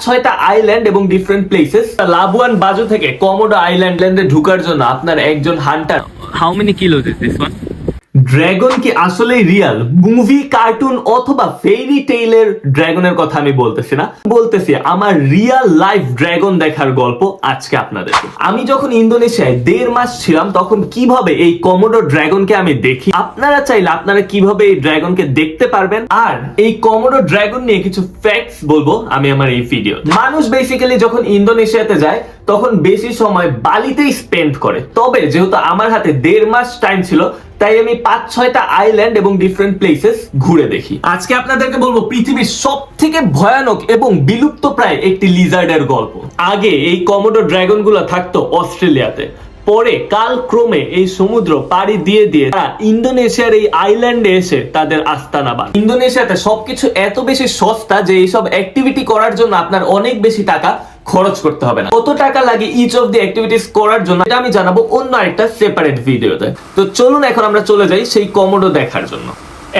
ছয়টা আইল্যান্ড এবং different places লাবুয়ান বাজু থেকে কমোডো আইল্যান্ডে ঢুকার জন্য আপনার একজন hunter how many kilo this this dragon কি আসলে রিয়াল মুভি কার্টুন অথবা ফেরি টেইলের ড্রাগনের কথা আমি বলতেছি না। বলতেছি, আমার রিয়াল লাইফ ড্রাগন দেখার গল্প আজকে আপনাদের আমি যখন ইন্দোনেশিয়ায় দেড় মাস ছিলাম, তখন কীভাবে এই কমোডো ড্রাগনকে আমি দেখি? আপনারা চাইলে আপনারা কীভাবে এই ড্রাগনকে দেখতে পারবেন? আর এই কমোডো ড্রাগন নিয়ে কিছু ফ্যাক্টস বলব আমি আমার এই ভিডিও মানুষ বেসিক্যালি যখন ইন্দোনেশিয়াতে যায়, তখন বেশি সময় বালিতেই স্পেন্ড করে। তবে যেহেতু আমার হাতে দেড় মাস টাইম ছিল তাই আমি পাঁচ, ছয়টা আইল্যান্ড এবং ডিফারেন্ট প্লেসেস ঘুরে দেখি। আজকে আপনাদেরকে বলব, পৃথিবীর সব থেকে ভয়ানক এবং বিলুপ্ত প্রায় একটি লিজার্ডের গল্প। আগে এই কমোডো ড্রাগনগুলো থাকতো অস্ট্রেলিয়াতে। পরে কাল ক্রমে এই সমুদ্র পাড়ি দিয়ে দিয়ে তারা ইন্দোনেশিয়ার এই আইল্যান্ডে এসে তাদের আস্তানা বাঁধে। ইন্দোনেশিয়াতে সবকিছু এত বেশি সস্তা যে এইসব অ্যাক্টিভিটি করার জন্য আপনার অনেক বেশি টাকা খরচ করতে হবে না। কত টাকা লাগে ইচ অফ দি অ্যাক্টিভিটিস করার জন্য এটা আমি জানাব অন্য একটা সেপারেট ভিডিওতে তো চলুন এখন আমরা চলে যাই সেই কমোডো দেখার জন্য।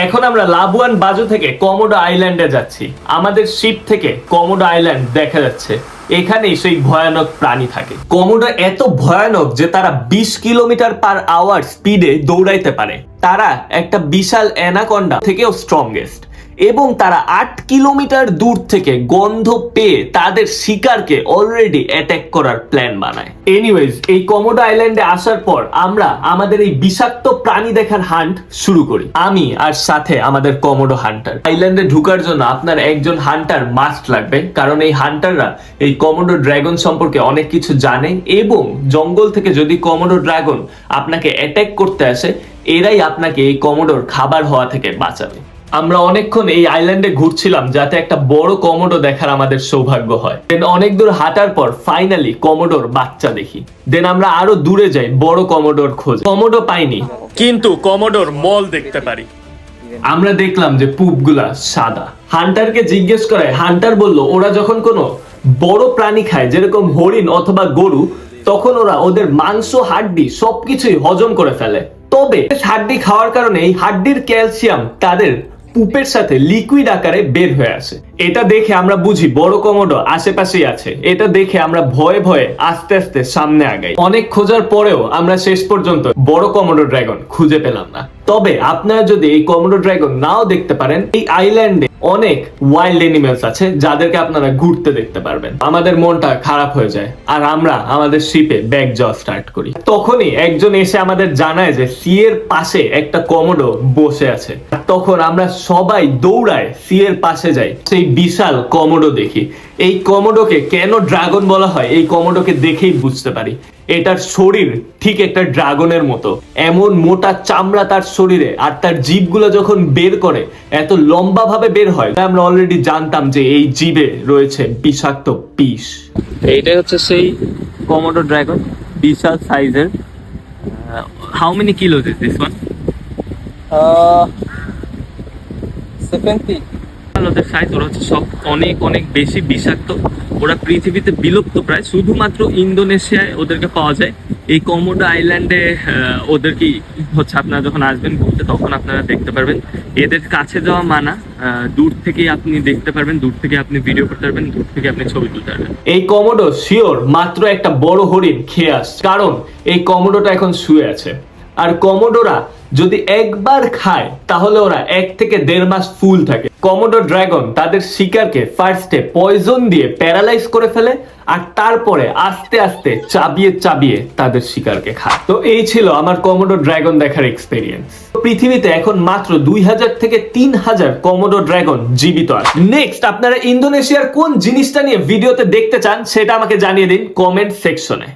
এখন আমরা লাবুয়ান বাজু থেকে কমোডো আইল্যান্ডে যাচ্ছি। আমাদের শিপ থেকে কমোডো আইল্যান্ড দেখা যাচ্ছে। এখানেই সেই ভয়ানক প্রাণী থাকে। কমোডো এত ভয়ানক যে তারা বিশ কিলোমিটার পার আওয়ার স্পিডে দৌড়াইতে পারে। তারা একটা বিশাল অ্যানাকন্ডা থেকেও স্ট্রংগেস্ট এবং তারা আট কিলোমিটার দূর থেকে গন্ধ পেয়ে তাদের শিকারকে অলরেডি অ্যাটাক করার প্ল্যান বানায়। এনিওয়েজ এই কমোডো আইল্যান্ডে আসার পর আমরা আমাদের এই বিষাক্ত প্রাণী দেখার হান্ট শুরু করি। আমি আর সাথে আমাদের কমোডো হান্টার আইল্যান্ডে ঢুকার জন্য আপনার একজন হান্টার মাস্ট লাগবে, কারণ এই হান্টাররা এই কমোডো ড্রাগন সম্পর্কে অনেক কিছু জানে এবং জঙ্গল থেকে যদি কমোডো ড্রাগন আপনাকে অ্যাটাক করতে আসে, এরাই আপনাকে এই কমোডোর খাবার হওয়া থেকে বাঁচাবে। আমরা অনেকক্ষণ এই আইল্যান্ডে ঘুরছিলাম যাতে একটা বড় কমোডো দেখার আমাদের সৌভাগ্য হয়। দেন অনেক দূর হাঁটার পর ফাইনালি কমোডোর বাচ্চা দেখি। দেন আমরা আরও দূরে যাই বড় কমোডোর খোঁজ। কমোডো পাইনি। কিন্তু কমোডোর মল দেখতে পারি। আমরা দেখলাম যে পুপগুলা সাদা। হান্টারকে জিজ্ঞেস করায় হান্টার বলল ওরা যখন কোনো বড় প্রাণী খায় যেরকম হরিণ অথবা গরু তখন ওরা ওদের মাংস হাড্ডি সবকিছুই হজম করে ফেলে। তবে হাড্ডি খাওয়ার কারণে এই হাড্ডির ক্যালসিয়াম তাদের পুপের সাথে লিকুইড আকারে বের হয়ে আসে। এটা দেখে আমরা বুঝি বড় কমোডো আশেপাশেই আছে। এটা দেখে আমরা ভয়ে ভয়ে আস্তে আস্তে সামনে আগাই। অনেক খোঁজার পরেও আমরা শেষ পর্যন্ত বড় কমোডো ড্রাগন খুঁজে পেলাম না। তবে আপনারা যদি এই কমোডো ড্রাগন নাও দেখতে পারেন, এই আইল্যান্ডে অনেক ওয়াইল্ড এনিমেলস আছে যাদেরকে আপনারা ঘুরতে দেখতে পারবেন। আমাদের মনটা খারাপ হয়ে যায় আর আমরা আমাদের শিপে ব্যাগ যাওয়া স্টার্ট করি। তখনই একজন এসে আমাদের জানায় যে সি এর পাশে একটা কমোডো বসে আছে। তখন আমরা সবাই দৌড়ায় সি এর পাশে যাই। সেই বিশাল কমোডো দেখি। এই কমোডোকে কেন ড্রাগন বলা হয়? এই কমোডোকে দেখেই বুঝতে পারি। এটার শরীর ঠিক একটা ড্রাগনের মতো। এমন মোটা চামড়া তার শরীরে আর তার জিভগুলো যখন বের করে এত লম্বা ভাবে বের হয় তাই আমরা অলরেডি জানতাম যে এই জিভে রয়েছে বিষাক্ত বিষ। এইটাই হচ্ছে সেই কমোডো ড্রাগন বিশাল সাইজের how many kilos is this one 70. ওদের সাইজ ওরা হচ্ছে সব অনেক অনেক বেশি বিষাক্ত। ওরা পৃথিবীতে বিলুপ্ত প্রায়। শুধুমাত্র ইন্দোনেশিয়ায় ওদেরকে পাওয়া যায়। এই কমোডো আইল্যান্ডে ওদেরকে হচ্ছে আপনারা যখন আসবেন ঘুরতে, তখন আপনারা দেখতে পারবেন। এদের কাছে যাওয়া মানা দূর থেকেই আপনি দেখতে পারবেন, দূর থেকে আপনি ভিডিও করতে পারবেন, দূর থেকে আপনি ছবি তুলতে পারবেন। এই কমোডো শিওর মাত্র একটা বড় হরিণ খেয়ে আসছে। কারণ এই কমোডোটা এখন শুয়ে আছে। আর কমোডোরা যদি একবার খায়, তাহলে ওরা এক থেকে দেড় মাস ফুল থাকে। কমোডো ড্রাগন তাদের শিকারকে ফার্স্টে পয়জন দিয়ে প্যারালাইজ করে ফেলে, আর তারপরে আস্তে আস্তে চাবিয়ে চাবিয়ে তাদের শিকারকে খায়। তো এই ছিল আমার কমোডো ড্রাগন দেখার এক্সপেরিয়েন্স পৃথিবীতে এখন মাত্র দুই হাজার থেকে তিন হাজার কমোডো ড্রাগন জীবিত আছে। নেক্সট আপনারা ইন্দোনেশিয়ার কোন জিনিসটা নিয়ে ভিডিওতে দেখতে চান, সেটা আমাকে জানিয়ে দিন কমেন্ট সেকশনে